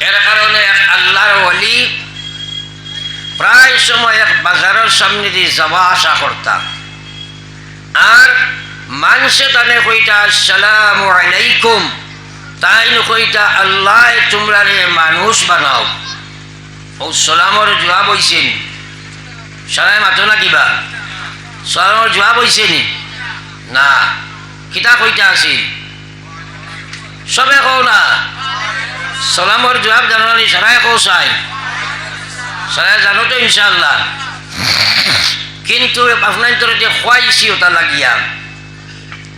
এর কারণে এক আল্লাহর ওলি প্রায় সময় এক বাজারের সামনে দিয়ে যাওয়া আসা করতাম। আর মানুষে তানে কইটা আসসালামু আলাইকুম। তাই কইটা আল্লাহ, তোমরা রে মানুষ বানাও। ও, সালামর জবাব হইছেন সালাম মাতো না কিবা? সালামর জবাব হইছে নি? না। কিতা কইটা আছিল সবে কও না। সালামর জবাব জানো নি? সারাই কও চাই সারাই জানো তো ইনশাআল্লাহ। কিন্তু আপনার যে খোয়াইছি ওটা লাগিয়া।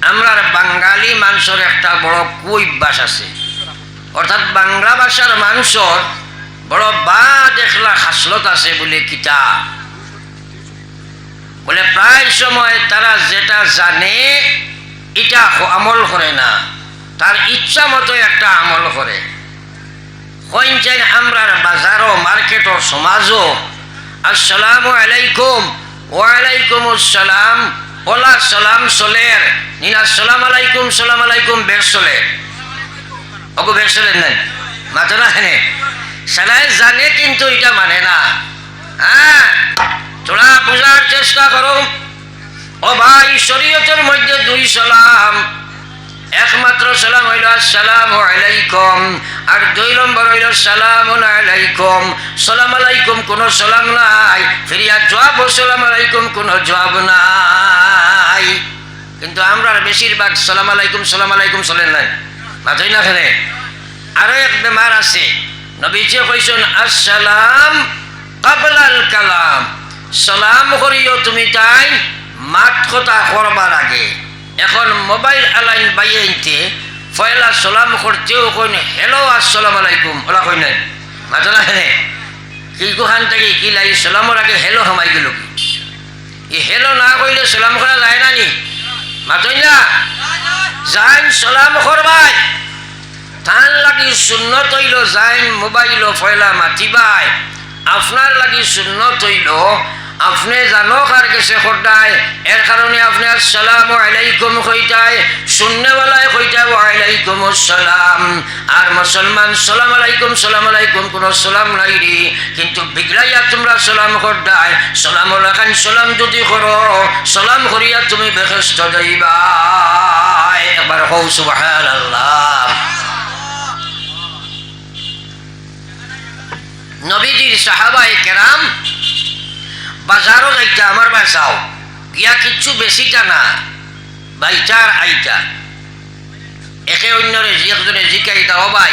আমরা বাঙালি মানুষের একটা বড় কুইবাস আছে। অর্থাৎ বাংলা ভাষার মানুষের বড় বা দেখলা খাসলত আছে বলে কিতা। বলে প্রায় সময় তারা যেটা জানে, এটা আমল করে না। তার ইচ্ছা মতো একটা আমল করে। কইন চাই আমরা বাজারও মার্কেটও সমাজও আসসালামু আলাইকুম ওয়ালাইকুম আসসালাম ওলা সালাম চলের নিনা সালাম আলাইকুম সালাম আলাইকুম বেশ চলে ওকে বেশ চলেন নাই মাতো না হেনে সালাই জানে কিন্তু এটা মানে না হ্যাঁ তোরা বোঝার চেষ্টা করো ও ভাই শরীয়তের মধ্যে দুই সালাম একমাত্র সালাম হইল আসসালাম আলাইকুম, আর দুই নম্বর হইল সালাম আলাইকুম। সালাম আলাইকুম কোনো সালাম নাই ফিরিয়া জবাব সালাম আলাইকুম কোনো জবাব নাই। কিন্তু আমরা বেশিরভাগ সালাম আলাইকুম সালাম আলাইকুম চলেন নাই। মাথই না খেলে আরও এক বেমার আছে। নবীজি কইছেন, আসসালাম কাবলাল কালাম। সালাম করিও তুমি তাই মাত কথা করবার আগে। এখন মোবাইল আলাইন বাইতে ফয়লা সালাম করতেও কইন, হেলো, আসসালাম আলাইকুম। ওলা কই নাই মাতলা হেনে গুহান থেকে কি লাগি সালামর আগে হেলো হামাই গেল এই হেলো না কইলে সালাম করা যায় না নি? মাতই না, যাইন সালাম করবাই তার লাগি শূন্য তৈল যাইন মোবাইল ফয়লা মাতিবাই। আপনার লাগি শূন্য তৈল আপনি জানো কার গেছে খোদায় এর কারণে আপনি আসসালামু আলাইকুম কইতাই শূন্যওয়ালায় কইতাই ওয়ালাইকুম আসসালাম। আর মুসলমান, সালাম আলাইকুম সালাম আলাইকুম, কোন সালাম নাই রে। কিন্তু বিগড়াইয়া তোমরা সালাম করদাই সালাম রাখান সালাম যদি করো, সালাম করিয়া তুমি বেহেস্ত যাইবা। একবার হৌ সুবহানাল্লাহ। নবীজির সাহাবাই কেরাম বাজারও যাইতা, আমার বাসাও গিয়া কিচ্ছু বেশিটা না বাইচার আইতা। একে অন্যরে একজনে জিকাইতা ও ভাই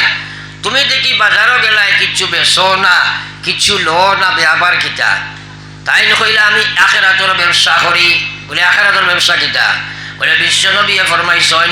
তুমি দেখি বাজারও গেলায় কিচ্ছু বেছো না, কিচ্ছু লো না বেহাবার কিতা। তাই নকইলে আমি আখেরাতর ব্যবসা করি। বলে আখেরাতর ব্যবসা কিতা? বলে বিশ্বনবী ফরমাইছেন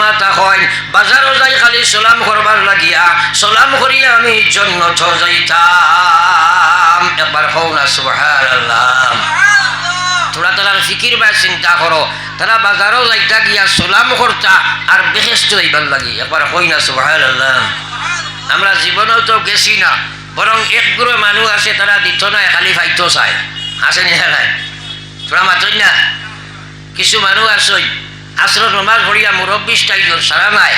জমাতা হয় বাজারও যাই খালি সালাম করবার লাগিয়া। সালাম করিয়া আমি জন্নত যাইতাম। একবার হও না, সুবহানাল্লাহ। তোরা তারা ফিকির বা চিন্তা করো তারা বাজারও যাইতা গিয়া সালাম করতা আর বেহেস্ত যাইবার লাগি। একবার হই না, সুবহানাল্লাহ। আমরা জীবনেও তো গেছি না। বরং একগুলো মানুষ আছে তারা দিত নাই, খালি ফাইতো চায় আছে নি নাই? তোরা মাতই না? কিছু মানুষ আসই আশ্র নমাজ ভরিয়া মুরব্বী স্টাইল সারা নাই।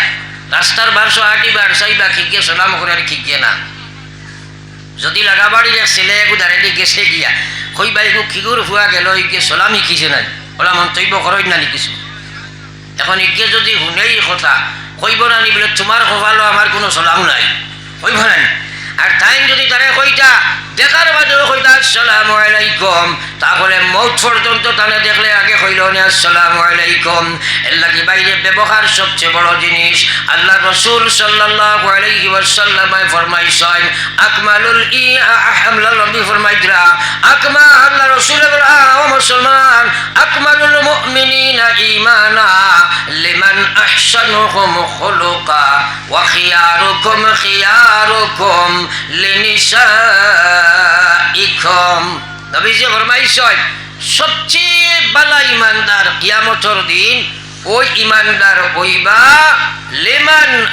রাস্তার বারশো আটি বার চাইবা খিকে সালাম করে আর খিকে না। যদি লাগাবাড়ি এক ছেলে একু দাঁড়ালি গেছে গিয়া কইবা একু খিগুর ফুয়া গেল ইকে সালাম শিকিছে নাই। ওলা মন্তব্য করই না কিছু এখন ইকে যদি শুনেই কথা কইব না নি বলে, তোমার কপালো আমার কোনো সালাম নাই। কইব না? আর তাই যদি তারে কইতা দেখার বাদেও হইতা আসসালামু আলাইকুম। তাহলে মৌত পর্যন্ত তানে দেখলে আগে হইল না, আসসালামু আলাইকুম। এর লাগি বাইরে ব্যবহার সবচেয়ে বড় জিনিস। আল্লাহ রসুল ওয়াসাল্লাম ফরমাইছেন, আকমালুল ই, আহমলা নবী ফরমাইতরা আকমা আল্লাহ রসুল মুসলমান, আকমালুল মুমিনিনা লিমান খুলুকা, ওয়া খিয়ারুকুম খিয়ারুকুম বালা দিন লিমান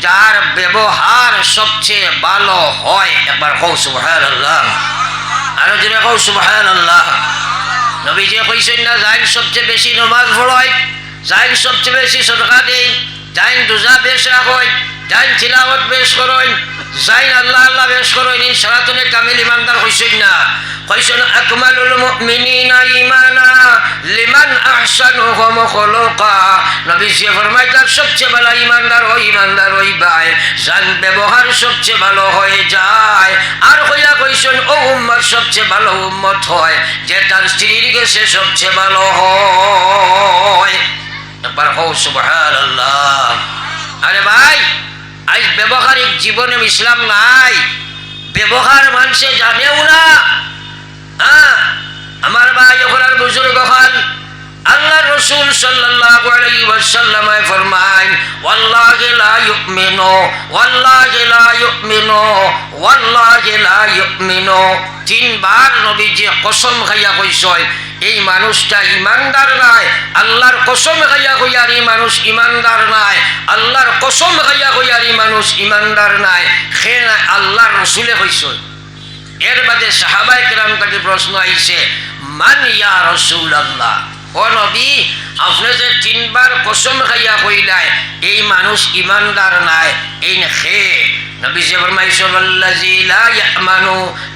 যার ব্যবহার সবচেয়ে ভালো হয়। একবার কও সুবহানাল্লাহ। আরও জোরে কও সুবহানাল্লাহ। নবীজি কইছেন না, যাইন সবচেয়ে বেশি নমাজ পড়য় যাইন সবচেয়ে বেশি সদকা দেয় যাইন দুজা বেশ রাখয় বেশ যাইন আল্লাহ আল্লাহ বেশ নি। সবচেয়ে ভালো ইমানদার ওই ইমানদার ওই ভাই যান ব্যবহার সবচেয়ে ভালো হয়ে যায়। আর হইয়া কইছেন, ও উম্মত সবচেয়ে ভালো উম্মত হয়, যে তার স্ত্রীর গেছে সবচেয়ে ভালো হয়। আরে ভাই আজ ব্যবহারিক জীবনে ইসলাম নাই। ব্যবহার মানুষে জানেও না। হ্যাঁ? আমার ভাই ওখানে বুজুর্গ হন আল্লাহ রসুল এই নাই, আল্লাহর কসম খাইয়া কইয়ার এই মানুষ ইমানদার নাই, আল্লাহর কসম খাইয়া কইয়ার মানুষ ইমানদার নাই। নাই আল্লাহর রসুলে কইছয় এর বাদে সাহাবাই কেরাম তাকে প্রশ্ন আইছে মান ইয়া রসুল আল্লাহ ও নবী, আপনি যে তিনবার কসম খাইয়া কইলাই, এই মানুষ ইমানদার নাই, এই খে। নবী সে ফরমাইছে আল্লাজি লা ইয়ামানু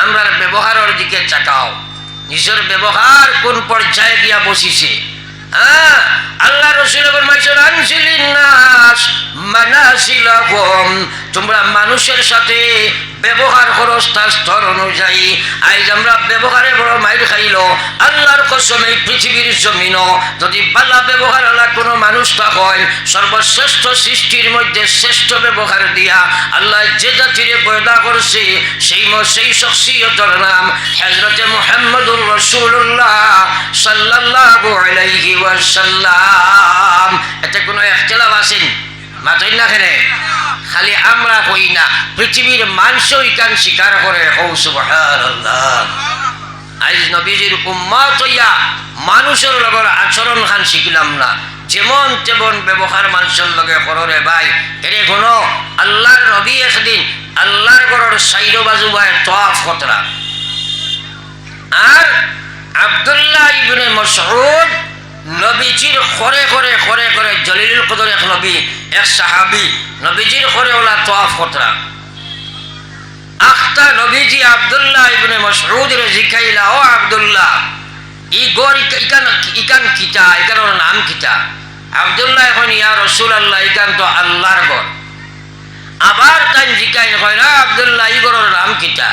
আমরা ব্যবহারের দিকে চাকাও নিজের ব্যবহার কোন পর্যায়ে গিয়া বসিছে? হ্যাঁ? তোমরা মানুষের সাথে ব্যবহার তার স্তর অনুযায়ী। আজ আমরা ব্যবহারে বড় মাইর খাইল। আল্লাহর কসম এই পৃথিবীর জমিন যদি পালা আলা কোনো মানুষটা হয় সর্বশ্রেষ্ঠ সৃষ্টির মধ্যে শ্রেষ্ঠ ব্যবহার দিয়া আল্লাহ যে জাতিরে পয়দা করছে, সেই সেই শখসিয়তর নাম হজরতে মুহাম্মদুর রসুল্লাহ ওয়াসাল্লাম। এতে কোনো একতলাফ আছেন মাতই না খেলে খালি আমরা কই না। পৃথিবীর মানুষও ইকান স্বীকার করে। আজ নবীজির উম্মত হইয়া মানুষের লগর আচরণ খান শিখিলাম না। যেমন তেমন ব্যবহার মানুষের লগে কররে ভাই। এরে কোনো আল্লাহর নবী একদিন আল্লাহর ঘরের সাইড বাজু ভাই তোয়াফ কতরা আর আব্দুল্লাহ ইবনে মসউদ নবীজির খরে করে খরে করে জলিলুল কদর এক নবী, এক সাহাবি, নবীজির খরে ওলা তোয়াফ কতরা আখতা নবীজি আব্দুল্লাহ ইবনে মসউদ রে জিকাইলা, ও আব্দুল্লাহ, ই গর ইকান ইকান কিতা, ইকানোর নাম কিতা? আব্দুল্লাহ এখন, ইয়া রসুল আল্লাহ ইকান তো আল্লাহর গর। আবার তাই জিকাই কয়, না আব্দুল্লাহ, ই গরের নাম কিতা?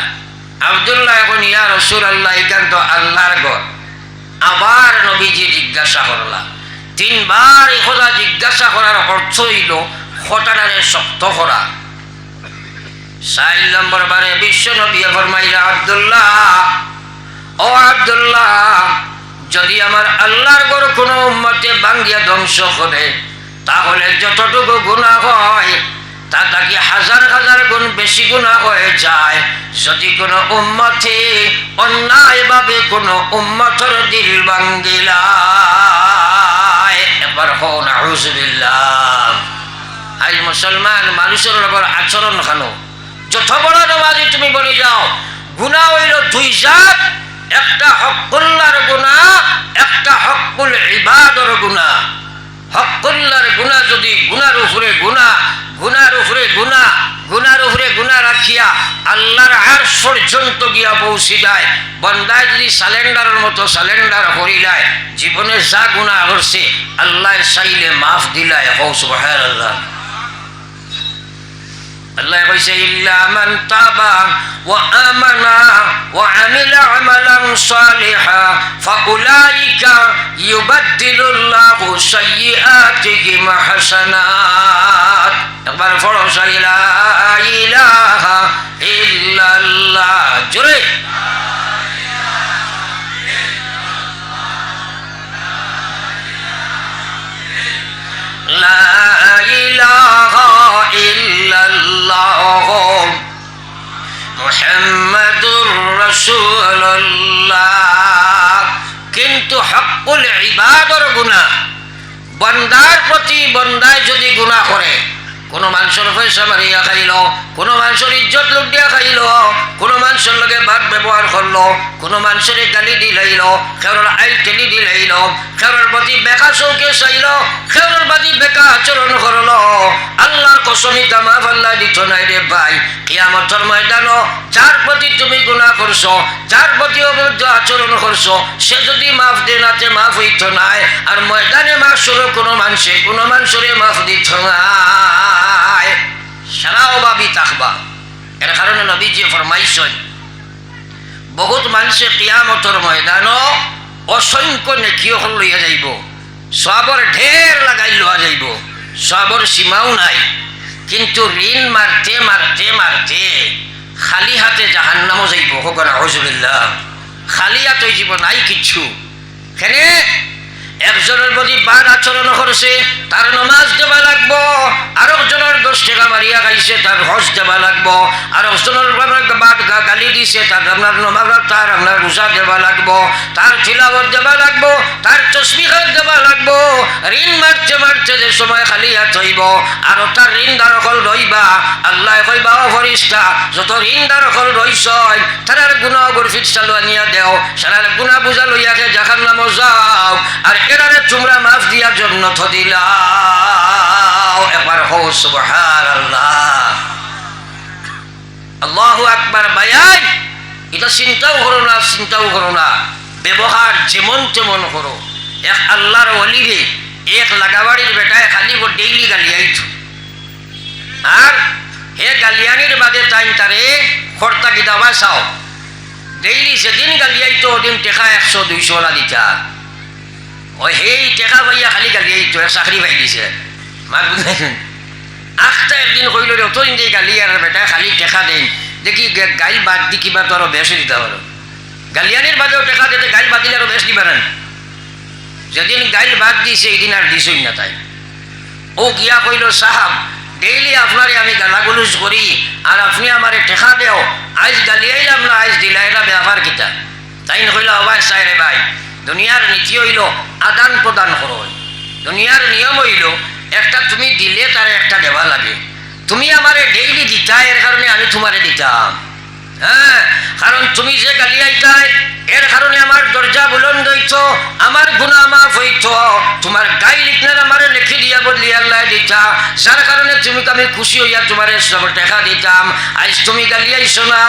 আব্দুল্লাহ এখন, ইয়া রসুল আল্লাহ ইকান তো আল্লাহর গর। আবার নবীজি জিজ্ঞাসা করলা তিনবার এই কথা জিজ্ঞাসা করার অর্থ হইল, ঘটনারে শক্ত করা। চার নম্বর বারে বিশ্ব নবী ফরমাইলা, আব্দুল্লাহ, ও আব্দুল্লাহ, যদি আমার আল্লাহর গর কোনো উম্মতে বাঙ্গিয়া ধ্বংস করে, তাহলে যতটুকু গুণা হয় তা তাকে হাজার হাজার গুণ বেশি গুণা হয়ে যায়। যদি কোনো উম্মতে অন্যায়ভাবে কোনো উম্মতর দিল বাঙ্গিলায় এবার হো না আজ মুসলমান মানুষের লগর আচরণ খানো যত বড় নমাজি তুমি বলে যাও, গুণা হইল দুই জাত, একটা হকুল্লার গুণা, একটা হকুল ইবাদর গুণা। হকুল্লার গুণা যদি গুনার উপরে গুণা গুনার উপরে গুনা গুনার উপরে গুনা রাখিয়া আল্লাহর আর পর্যন্ত গিয়া পৌঁছি যায় বন্দায় যদি সালেন্ডারের মতো সালেন্ডার করিলায়, জীবনে যা গুণা করছে আল্লাহ চাইলে মাফ দিলায়। হৌ সুবাহ আল্লাহ আল্লাহ কইছে ইল্লা মান তাবা ওয়া আমানা ওয়া আমিলা আমালান সালিহা ফাউলাইকা ইউবাদদিলুল্লাহু সাইয়্যাতিহিম হাসানাত একবার পড়ো জোরে হকুল ইবাদর গুনাহ। বন্দার প্রতি বন্দায় যদি গুণা করে কোনো মানুষের পয়সা মারিয়া খাইল, কোনো মানুষের ইজ্জত লুটিয়া খাইল, কোনো মানুষের লগে ভাত ব্যবহার করল, কোনো মানুষের গালি দিলাইল খেউর আইল টেলি দিলাইল খেউর প্রতি বেকা চৌকে চাইল খেউর প্রতি বেকা আচরণ করল। আল্লাহর কসমি দামা ফাল্লা দিত নাই রে ভাই। কিয়ামতর ময়দানো যার প্রতি তুমি গুণা করছ, যার প্রতি অবৈধ আচরণ করছ, সে যদি মাফ দেনাতে মাফ হইত নাই, আর ময়দানে মাফ শুরু কোনো মানুষে, কোনো মানুষরে মাফ দিত নাই সারা অভাবী থাকবা এর কারণে নবীজি ফরমাইছেন, বহুত মানুষে কিয়ামতর ময়দান অসংখ্য নেকিও হল লইয়া যাইব, সবর ঢের লাগাই লওয়া যাইব, সবর সীমাও নাই। কিন্তু ঋণ মারতে মারতে মারতে খালি হাতে জাহান্নামও যাইব। হোক হজুবিল্লাহ খালি হাতে যাব নাই কিচ্ছু কেনে? একজনের প্রতি বাদ আচরণ করছে, তার নমাজ দেবা লাগবো আর একজনের দশ টাকা মারিয়া খাইছে, তার হজ দেবা লাগবো আর একজনের বাদ গালি দিছে, তার আপনার নমাজ তার আপনার রোজা দেবা লাগবো, তার চিলাবত দেবা লাগবো, তার চশমিখাত দেবা লাগবো, ঋণ মারতে মারতে যে সময় খালি হাত হইব আর তার ঋণ দ্বারকল রইবা, আল্লাহ কইবা, ও ফরিস্তা, যত ঋণ দ্বারকল রইছ, তার গুণা গরফিট চালু আনিয়া দেও, সারার গুণা বুঝা লইয়াকে জাহান নাম যাও, আর এরারে তোমরা মাফ দিয়ার জন্য একবার হো আল্লাহ আকবার বায়াই এটা চিন্তাও করো না, চিন্তাও করো না। ব্যবহার যেমন তেমন করো। এক আল্লাহর অলিরে এক লাগাবাড়ির বেটায় খালি ডেইলি গালিয়াইছ। আর হে গালিয়ানির বাদে টাইম তারে খরতা কি দাবা চাও। ডেইলি যেদিন গালিয়াইতো, ওদিন টেকা একশো, দুইশো ওলা দিতা ও সেই টেকা পাইয়া খালি গালিয়াইতো চাকরি পাই দিছে। মাক বুঝাইছেন আখটা একদিন কইল রে অতদিন গালি আর বেটা, খালি টেকা দেন দেখি গাইল বাদ দি কিবা তো আরও বেশ দিতে পারো গালিয়ানির বাদেও টেকা দিতে গাইল বাদ দিলে আরও বেশ দিবা নেন যেদিন গাইল বাদ দিছে এই দিন আর দিছই না তাই। ও গিয়া কইল সাহাব ডেইলি আপনারে আমি গালাগুলুজ করি আর আপনি আমারে টেকা দেও। আজ গালিয়াইলাম না আজ দিলাইলা ব্যাপার কিতা তাই কইল অবাই চাই রে ভাই। দুনিয়ার নীতি হইল আদান প্রদান করো। দুনিয়ার নিয়ম হইল, একটা তুমি দিলে তার একটা দেওয়া লাগে। তুমি আমারে ডেইলি দিতা, এর কারণে আমি তোমারে দিতাম। হ্যাঁ কারণ তুমি যে গালি আইতাই, এর কারণে আমার দরজা বুলন্দ হইত, আমার গুণা মাফ হইত। তোমার গাই লিখনার আমার লিখে দিয়া বদলি আল্লাহ দিতা। যার কারণে তুমি আমি খুশি হইয়া তোমার সব টাকা দিতাম। আজ তুমি গালি আইছো না,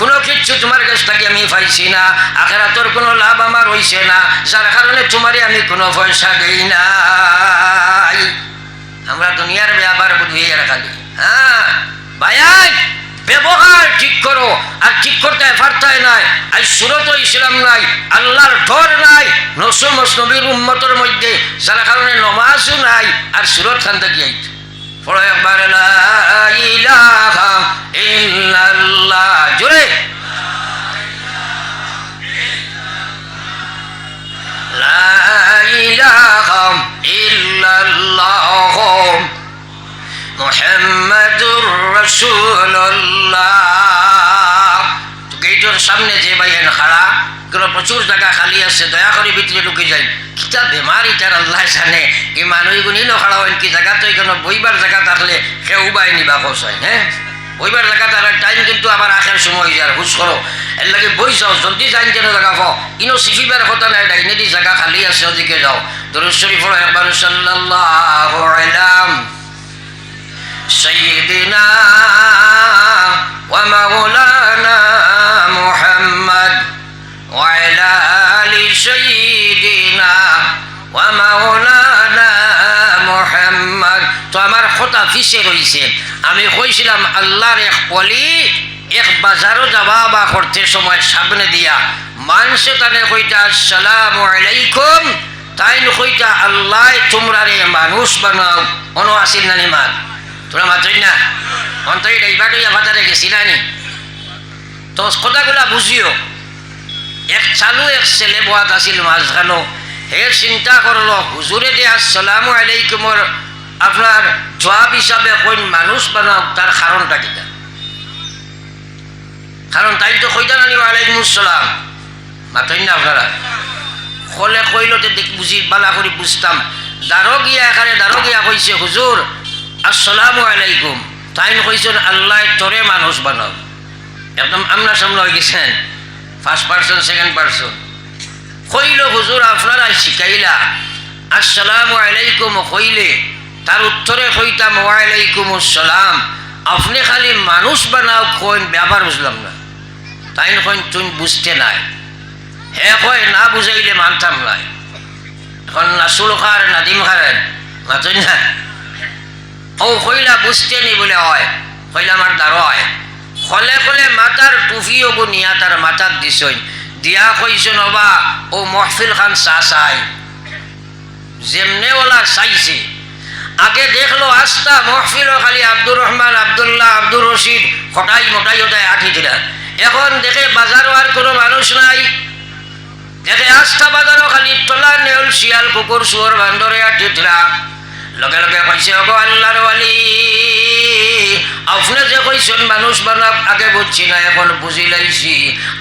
কোনো কিচ্ছু তোমার কাছ থেকে আমি পাইছি না। আখেরাতর কোনো লাভ আমার হইছে না, যার কারণে তোমারে আমি কোনো পয়সা দেই নাই। আমরা দুনিয়ার ব্যাপার বুঝিয়ে রাখালি হ্যাঁ ভাইয়াই ব্যবহার ঠিক করো, আর ঠিক করতে পারতাই নাই। আজ সুরত ইসলাম নাই, আল্লাহর ডর নাই, নসুম নবীর উম্মতর মধ্যে, যার কারণে নমাজও নাই, আর সুরত খান থেকে জোরে। লা ইলাহা মোহাম্মদুর রসুল্লাহ গেটের সামনে যে ভাইয়ের খাড়া, এগুলো প্রচুর জায়গা খালি আছে, দয়া করে ভিতরে ঢুকে যাই কিতা বেমার ইটার আল্লাহ জানে। এই মানুষগুলি নখাড়া হইন, কি জায়গা তো এখানে বইবার জায়গা থাকলে কেউ বাই নিবা খসাই হ্যাঁ বইবার জায়গা তার টাইম কিন্তু আবার আখের সময় হয়ে যায় হুস করো। এর লাগে বই যাও, জলদি যাইন যেন জায়গা পাও। ইনো সিফিবার কথা নাই, ডাইনে দি জায়গা খালি আছে, ওদিকে যাও। দরুদ শরীফ একবার আলাইহি سيدنا ومولانا محمد وعلى آل سيدنا ومولانا محمد তো আমার কথা ফিসে রয়েছে আমি কইছিলাম আল্লাহর এক অলি এক বাজারও যাওয়া বা করতে সময় সামনে দিয়া মানুষে তানে কইটা আসসালামু আলাইকুম তাই কইটা আল্লাহ তোমরা রে মানুষ বানাও অনো আসিল না নিমান তোরা মাত্রই না? অন্তরে ডাইবাটই আভাতারে গেছিলানি তো কথাগুলা বুঝিও। এক চালু, এক ছেলে বোয়াত আছিল মাঝখানো। হে চিন্তা করল, হুজুরে যে আসসালামু আলাইকুমর আপনার জবাব হিসাবে কোন মানুষ বানাও তার কারণটা কিটা কারণ তাই তো কইতা নানি আলাইকুম আসসালাম। মাতই না আপনারা? কলে কইলতে দেখ বুঝি, বালা করে বুঝতাম। দারো গিয়া এখানে দারো গিয়া কইছে, হুজুর আসসালামু আলাইকুম। তাই কইছেন আল্লাহ তোরে মানুষ বানাও। একদম আমনা সামনে হয়ে গেছেন ফার্স্ট পার্সন সেকেন্ড পার্সন কইল, হুজুর, আপনারা শিখাইলা, আসসালামু আলাইকুম কইলে, তার উত্তরে কইতাম, ওয়ালাইকুম আসসালাম। আপনি খালি মানুষ বানাও কইন ব্যাপার বুঝলাম না। তাই কইন তুই বুঝতে নাই। হে কয়, না বুঝাইলে মানতাম নাই। এখন নাসুল খার নাদিম খারেন মাতুন না ও কইলা বুঝতে নি বলে হয় কইলা আমার দ্বার হয়। খলে খলে মাতার টুফিও গো নিয়া তার মাথার দিছই দিয়া কইছেন অবা ও মহফিল খান চা চাই। যেমনে চাইছে। আগে দেখল আস্তা মহফিল খালি আব্দুর রহমান, আবদুল্লাহ, আব্দুর রশিদ হটাই মোটাই ওটাই আঠি দিলা এখন দেখে বাজারও আর কোনো মানুষ নাই। দেখে আস্থা বাজারও খালি টলা নেউল, শিয়াল, কুকুর, শুয়োর, বান্দরে আঠি দিলা লগে লগে পাইছে অগো আল্লাহর ওয়ালি। আপনি যে কইছেন, মানুষ বানাব আগে বুঝছি না, এখন বুঝি লাইছি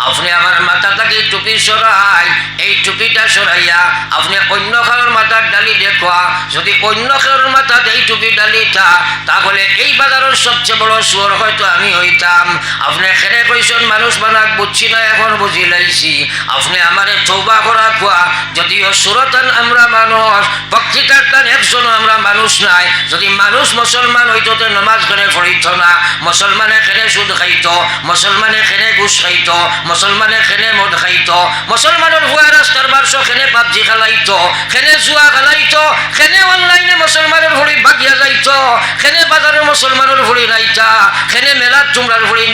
আপনি আমার মাথা থেকে টুপি সরাই, এই টুপিটা সরাইয়া আপনি অন্য কারোর মাথার ডালি দেখুয়া। যদি অন্য কারোর মাথা এই টুপি ডালিটা, তাহলে এই বাজারের সবচেয়ে বড় সুর হয়তো আমি হইতাম। আপনি খেরে কইছেন, মানুষ বানাক, বুঝছি না, এখন বুঝি লাইছি আপনি আমারে চৌবা করা খোয়া, যদিও সুরতান আমরা মানুষ, বক্তৃতার তান একজনও আমরা মানুষ নাই। যদি মানুষ মুসলমান হইতো, তো নমাজ করে না মুসলমানে খেলে সুদ খাইত, মুসলমানে খেলে ঘুষ খাইত, মুসলমানে খেলে মদ খাইত মুসলমানের হুয়া রাস্তার বারশ খেলে পাবজি খেলে জুয়া খেলে অনলাইনে মুসলমানের ভরি বাগিয়া খেলে মুসলমানের ভরি নাইতা খেলে মেলার তোমরার ভরি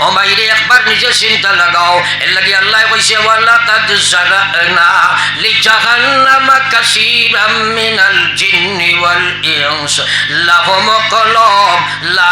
ও মাইরে একবার নিজে চিন্তা লাগাও এর লাগি আল্লাহ কইছে ওয়ালা কাদ জারানা লিজাহান্নামা কাসীরাম মিনাল জিন্নি ওয়াল লা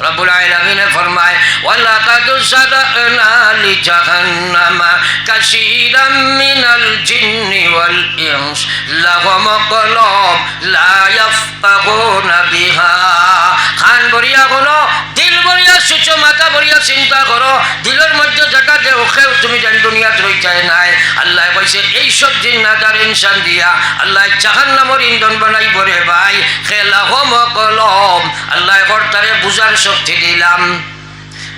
রব্বুল আলামিনে ফরমায় ওয়ালাকাদ সাদানা লিজাহান্নামা কাসীরাম মিনাল জিন্নি ওয়াল ইনস, লাহুম কলব লা ইয়াফকাহুনা বিহা। খান বরিয়া কোনো বরিয়া সুচো মাথা বরিয়া চিন্তা করো, দিলের মধ্যে জায়গা যে ওখে তুমি জান দুনিয়াত রইতাই নাই। আল্লাহ কইছে, এই সব জিন্নাতার ইনসান দিয়া আল্লাহ জাহান্নামর ইন্ধন বানাই বরে ভাই। খেলা হোম কলম আল্লাহ কর্তারে বুঝার শক্তি দিলাম।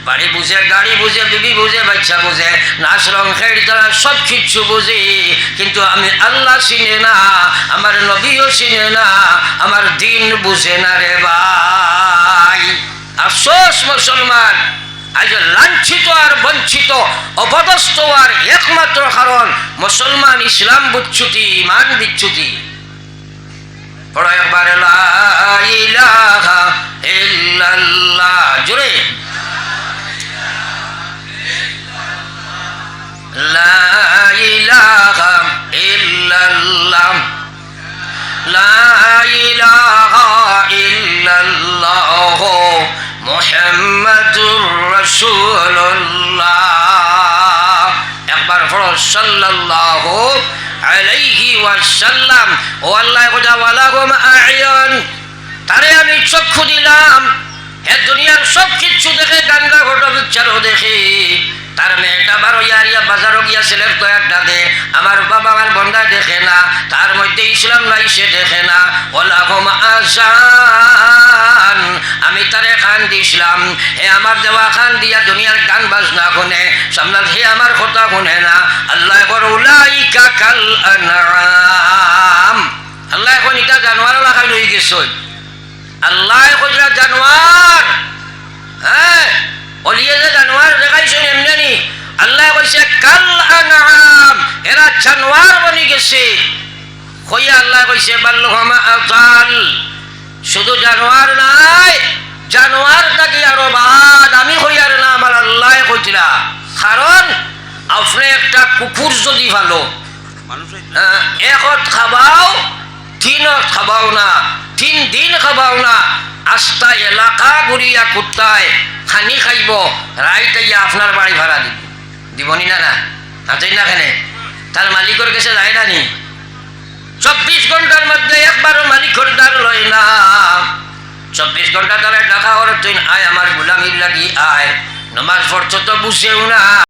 বাড়ি বুঝে, গাড়ি বুঝে, বিবি বুঝে, বাচ্চা বুঝে, নাচ, রং খেড় তারা সব কিচ্ছু বুঝি। কিন্তু আমি আল্লাহ চিনে না, আমার নবীও চিনে না, আমার দিন বুঝে না রে ভাই। আফসোস মুসলমান, আজ লাঞ্ছিত আর বঞ্চিত, অপদস্থ আর একমাত্র কারণ মুসলমান ইসলাম বুচ্ছুতি, ইমান বিচ্ছুতি। পড়ো একবার জোরে। লা ইলাহা ইল্লাল্লাহ, লা ইলাহা ইল্লাল্লাহ। মোহাম্মদুর রসুল্লাহ একবার পড়ো সাল্লাল্লাহু আলাইহি ওয়াসাল্লাম। ও আল্লাহ খোদা ওয়ালাকুম আয়ন তারে আমি চক্ষু দিলাম। এ দুনিয়ার সব কিছু দেখে গাঙ্গা ঘটবিচ্ছারও দেখি। তার মেয়েটা বারো ইয়ারিয়া বাজারও গিয়া ছেলের কয়েকটা দে আমার বাবা আমার বন্ধা দেখে না, তার মধ্যে ইসলাম নাই, সে দেখে না। ওলাহম আজান, আমি তারে খান দিছিলাম। হে আমার দেওয়া খান দিয়া দুনিয়ার গান বাজনা শুনে সামনাল হে আমার কথা শুনে না। আল্লাহ এখন উলাইকা কাল আনআম। আল্লাহ এখন এটা জানোয়ারও লাগাই লই গেছ। আল্লাহ কইরা জানোয়ার। হ্যাঁ। অলিয়ে যে জানোয়ার দেখাইছেন এমনি। আল্লাহ কইছে, কাল আনআম এরা জানোয়ার বনি গেছে। কইয়া আল্লাহ কইছে বাল্লুহমা আজাল শুধু জানোয়ার নাই, জানোয়ার থাকি আরও বাদ। আমি কইয়ার না, আমার আল্লাহ কইছিলা কারণ, আপনি একটা কুকুর যদি ভালো একত খাবাও, তিনত খাবাও না, তিন দিন খাবাও না, আস্তা এলাকা ঘুরিয়া কুত্তায় খানি খাইব রাইতাইয়া আপনার বাড়ি ভাড়া দিব। দিবনি না না হাতেই না খানে তার মালিকের কাছে যায় না নি? চব্বিশ ঘণ্টার মধ্যে একবারও মালিকের দার লয় না। চব্বিশ ঘণ্টা তারা ডাকা ওর তুই, আয় আমার গুলামির লাগি আয়। নমাজ পড়ছ তো বুঝেও না।